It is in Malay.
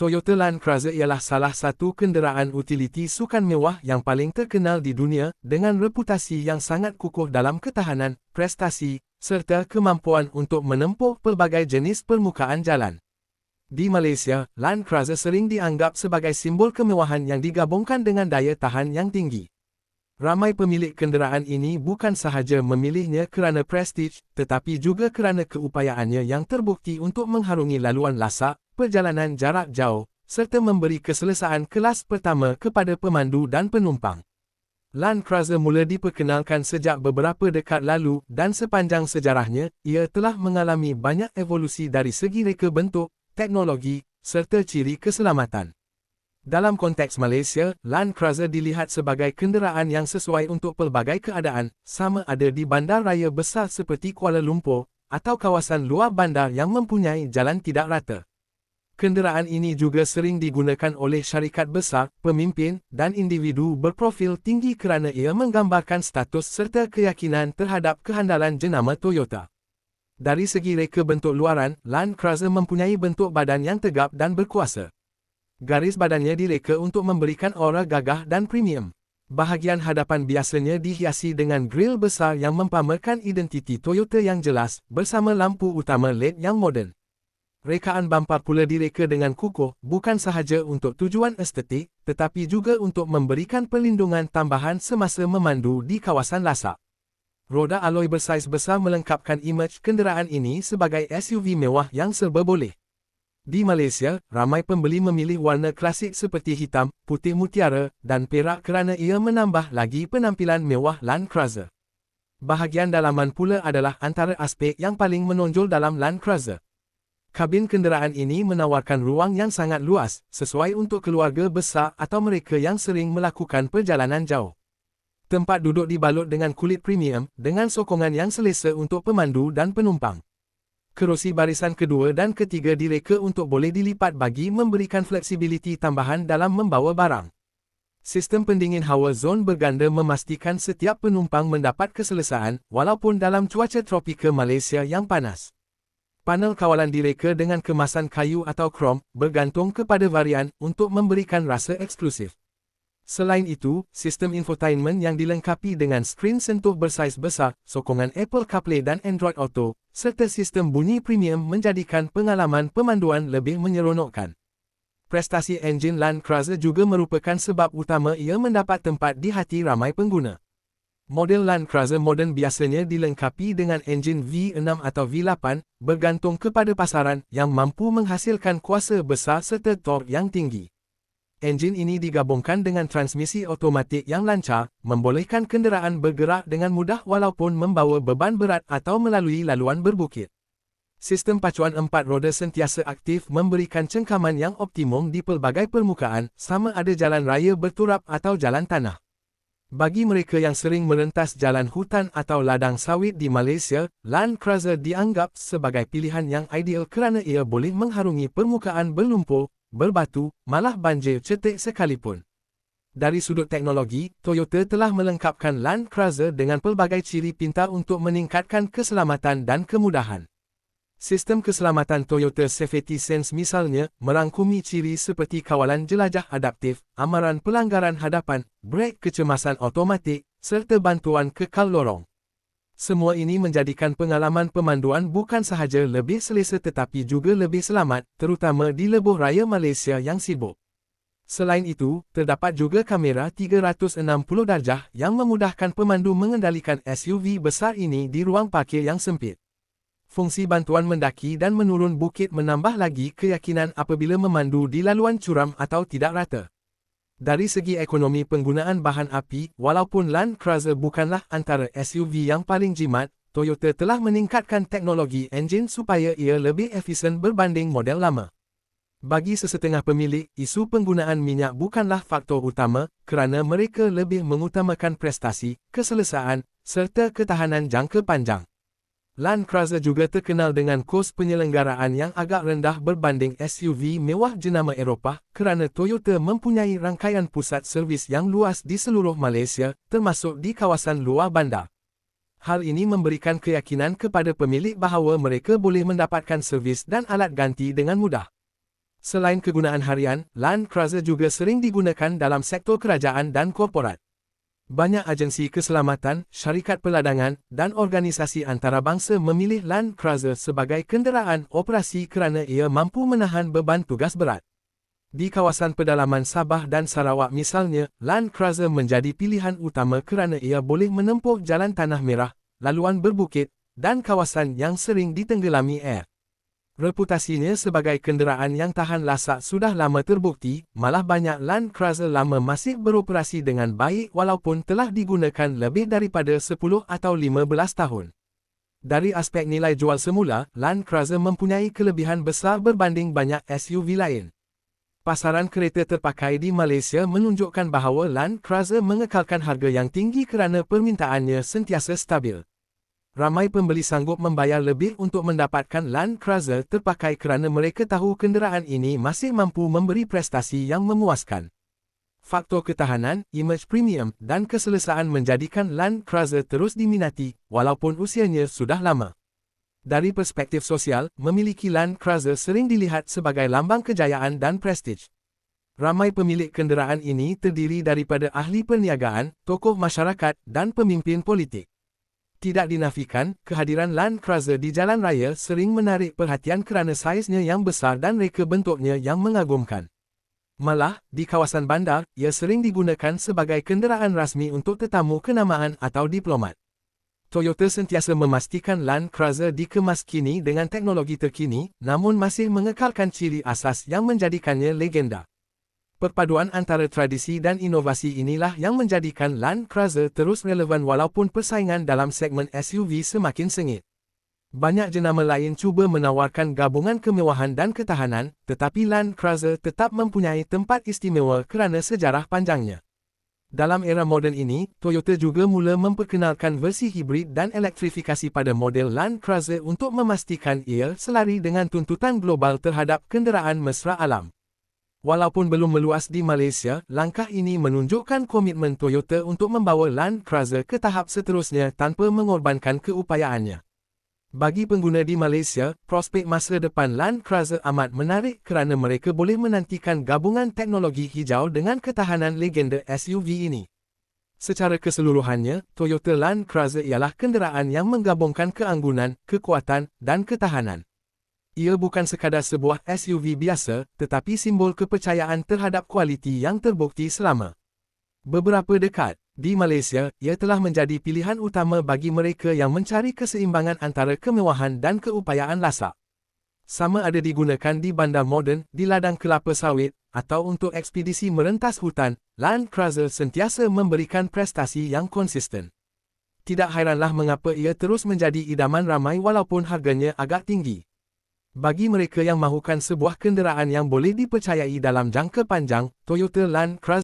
Toyota Land Cruiser ialah salah satu kenderaan utiliti sukan mewah yang paling terkenal di dunia dengan reputasi yang sangat kukuh dalam ketahanan, prestasi, serta kemampuan untuk menempuh pelbagai jenis permukaan jalan. Di Malaysia, Land Cruiser sering dianggap sebagai simbol kemewahan yang digabungkan dengan daya tahan yang tinggi. Ramai pemilik kenderaan ini bukan sahaja memilihnya kerana prestige, tetapi juga kerana keupayaannya yang terbukti untuk mengharungi laluan lasak, perjalanan jarak jauh, serta memberi keselesaan kelas pertama kepada pemandu dan penumpang. Land Cruiser mula diperkenalkan sejak beberapa dekad lalu dan sepanjang sejarahnya, ia telah mengalami banyak evolusi dari segi reka bentuk, teknologi, serta ciri keselamatan. Dalam konteks Malaysia, Land Cruiser dilihat sebagai kenderaan yang sesuai untuk pelbagai keadaan, sama ada di bandar raya besar seperti Kuala Lumpur, atau kawasan luar bandar yang mempunyai jalan tidak rata. Kenderaan ini juga sering digunakan oleh syarikat besar, pemimpin dan individu berprofil tinggi kerana ia menggambarkan status serta keyakinan terhadap kehandalan jenama Toyota. Dari segi reka bentuk luaran, Land Cruiser mempunyai bentuk badan yang tegap dan berkuasa. Garis badannya direka untuk memberikan aura gagah dan premium. Bahagian hadapan biasanya dihiasi dengan grill besar yang mempamerkan identiti Toyota yang jelas bersama lampu utama LED yang moden. Rekaan bumper pula direka dengan kukuh, bukan sahaja untuk tujuan estetik, tetapi juga untuk memberikan perlindungan tambahan semasa memandu di kawasan lasak. Roda alloy bersaiz besar melengkapkan imej kenderaan ini sebagai SUV mewah yang serba boleh. Di Malaysia, ramai pembeli memilih warna klasik seperti hitam, putih mutiara, dan perak kerana ia menambah lagi penampilan mewah Land Cruiser. Bahagian dalaman pula adalah antara aspek yang paling menonjol dalam Land Cruiser. Kabin kenderaan ini menawarkan ruang yang sangat luas, sesuai untuk keluarga besar atau mereka yang sering melakukan perjalanan jauh. Tempat duduk dibalut dengan kulit premium, dengan sokongan yang selesa untuk pemandu dan penumpang. Kerusi barisan kedua dan ketiga direka untuk boleh dilipat bagi memberikan fleksibiliti tambahan dalam membawa barang. Sistem pendingin hawa zon berganda memastikan setiap penumpang mendapat keselesaan, walaupun dalam cuaca tropika Malaysia yang panas. Panel kawalan direka dengan kemasan kayu atau krom, bergantung kepada varian untuk memberikan rasa eksklusif. Selain itu, sistem infotainment yang dilengkapi dengan skrin sentuh bersaiz besar, sokongan Apple CarPlay dan Android Auto, serta sistem bunyi premium menjadikan pengalaman pemanduan lebih menyeronokkan. Prestasi enjin Land Cruiser juga merupakan sebab utama ia mendapat tempat di hati ramai pengguna. Model Land Cruiser moden biasanya dilengkapi dengan enjin V6 atau V8, bergantung kepada pasaran yang mampu menghasilkan kuasa besar serta torque yang tinggi. Enjin ini digabungkan dengan transmisi automatik yang lancar, membolehkan kenderaan bergerak dengan mudah walaupun membawa beban berat atau melalui laluan berbukit. Sistem pacuan empat roda sentiasa aktif memberikan cengkaman yang optimum di pelbagai permukaan, sama ada jalan raya berturap atau jalan tanah. Bagi mereka yang sering merentas jalan hutan atau ladang sawit di Malaysia, Land Cruiser dianggap sebagai pilihan yang ideal kerana ia boleh mengharungi permukaan berlumpur, berbatu, malah banjir cetek sekalipun. Dari sudut teknologi, Toyota telah melengkapkan Land Cruiser dengan pelbagai ciri pintar untuk meningkatkan keselamatan dan kemudahan. Sistem keselamatan Toyota Safety Sense misalnya, merangkumi ciri seperti kawalan jelajah adaptif, amaran pelanggaran hadapan, brek kecemasan automatik, serta bantuan kekal lorong. Semua ini menjadikan pengalaman pemanduan bukan sahaja lebih selesa tetapi juga lebih selamat, terutama di lebuh raya Malaysia yang sibuk. Selain itu, terdapat juga kamera 360 darjah yang memudahkan pemandu mengendalikan SUV besar ini di ruang parkir yang sempit. Fungsi bantuan mendaki dan menurun bukit menambah lagi keyakinan apabila memandu di laluan curam atau tidak rata. Dari segi ekonomi penggunaan bahan api, walaupun Land Cruiser bukanlah antara SUV yang paling jimat, Toyota telah meningkatkan teknologi enjin supaya ia lebih efisien berbanding model lama. Bagi sesetengah pemilik, isu penggunaan minyak bukanlah faktor utama kerana mereka lebih mengutamakan prestasi, keselesaan, serta ketahanan jangka panjang. Land Cruiser juga terkenal dengan kos penyelenggaraan yang agak rendah berbanding SUV mewah jenama Eropah kerana Toyota mempunyai rangkaian pusat servis yang luas di seluruh Malaysia, termasuk di kawasan luar bandar. Hal ini memberikan keyakinan kepada pemilik bahawa mereka boleh mendapatkan servis dan alat ganti dengan mudah. Selain kegunaan harian, Land Cruiser juga sering digunakan dalam sektor kerajaan dan korporat. Banyak agensi keselamatan, syarikat peladangan, dan organisasi antarabangsa memilih Land Cruiser sebagai kenderaan operasi kerana ia mampu menahan beban tugas berat. Di kawasan pedalaman Sabah dan Sarawak misalnya, Land Cruiser menjadi pilihan utama kerana ia boleh menempuh jalan tanah merah, laluan berbukit, dan kawasan yang sering ditenggelami air. Reputasinya sebagai kenderaan yang tahan lasak sudah lama terbukti, malah banyak Land Cruiser lama masih beroperasi dengan baik walaupun telah digunakan lebih daripada 10 atau 15 tahun. Dari aspek nilai jual semula, Land Cruiser mempunyai kelebihan besar berbanding banyak SUV lain. Pasaran kereta terpakai di Malaysia menunjukkan bahawa Land Cruiser mengekalkan harga yang tinggi kerana permintaannya sentiasa stabil ramai pembeli sanggup membayar lebih untuk mendapatkan Land Cruiser terpakai kerana mereka tahu kenderaan ini masih mampu memberi prestasi yang memuaskan. Faktor ketahanan, image premium dan keselesaan menjadikan Land Cruiser terus diminati walaupun usianya sudah lama. Dari perspektif sosial, memiliki Land Cruiser sering dilihat sebagai lambang kejayaan dan prestij. Ramai pemilik kenderaan ini terdiri daripada ahli perniagaan, tokoh masyarakat dan pemimpin politik. Tidak dinafikan, kehadiran Land Cruiser di jalan raya sering menarik perhatian kerana saiznya yang besar dan reka bentuknya yang mengagumkan. Malah, di kawasan bandar, ia sering digunakan sebagai kenderaan rasmi untuk tetamu kenamaan atau diplomat. Toyota sentiasa memastikan Land Cruiser dikemas kini dengan teknologi terkini, namun masih mengekalkan ciri asas yang menjadikannya legenda. Perpaduan antara tradisi dan inovasi inilah yang menjadikan Land Cruiser terus relevan walaupun persaingan dalam segmen SUV semakin sengit. Banyak jenama lain cuba menawarkan gabungan kemewahan dan ketahanan, tetapi Land Cruiser tetap mempunyai tempat istimewa kerana sejarah panjangnya. Dalam era moden ini, Toyota juga mula memperkenalkan versi hibrid dan elektrifikasi pada model Land Cruiser untuk memastikan ia selari dengan tuntutan global terhadap kenderaan mesra alam. Walaupun belum meluas di Malaysia, langkah ini menunjukkan komitmen Toyota untuk membawa Land Cruiser ke tahap seterusnya tanpa mengorbankan keupayaannya. Bagi pengguna di Malaysia, prospek masa depan Land Cruiser amat menarik kerana mereka boleh menantikan gabungan teknologi hijau dengan ketahanan legenda SUV ini. Secara keseluruhannya, Toyota Land Cruiser ialah kenderaan yang menggabungkan keanggunan, kekuatan, dan ketahanan. Ia bukan sekadar sebuah SUV biasa, tetapi simbol kepercayaan terhadap kualiti yang terbukti selama beberapa dekad. Di Malaysia, ia telah menjadi pilihan utama bagi mereka yang mencari keseimbangan antara kemewahan dan keupayaan lasak. Sama ada digunakan di bandar moden, di ladang kelapa sawit, atau untuk ekspedisi merentas hutan, Land Cruiser sentiasa memberikan prestasi yang konsisten. Tidak hairanlah mengapa ia terus menjadi idaman ramai walaupun harganya agak tinggi. Bagi mereka yang mahukan sebuah kenderaan yang boleh dipercayai dalam jangka panjang, Toyota Land Cruiser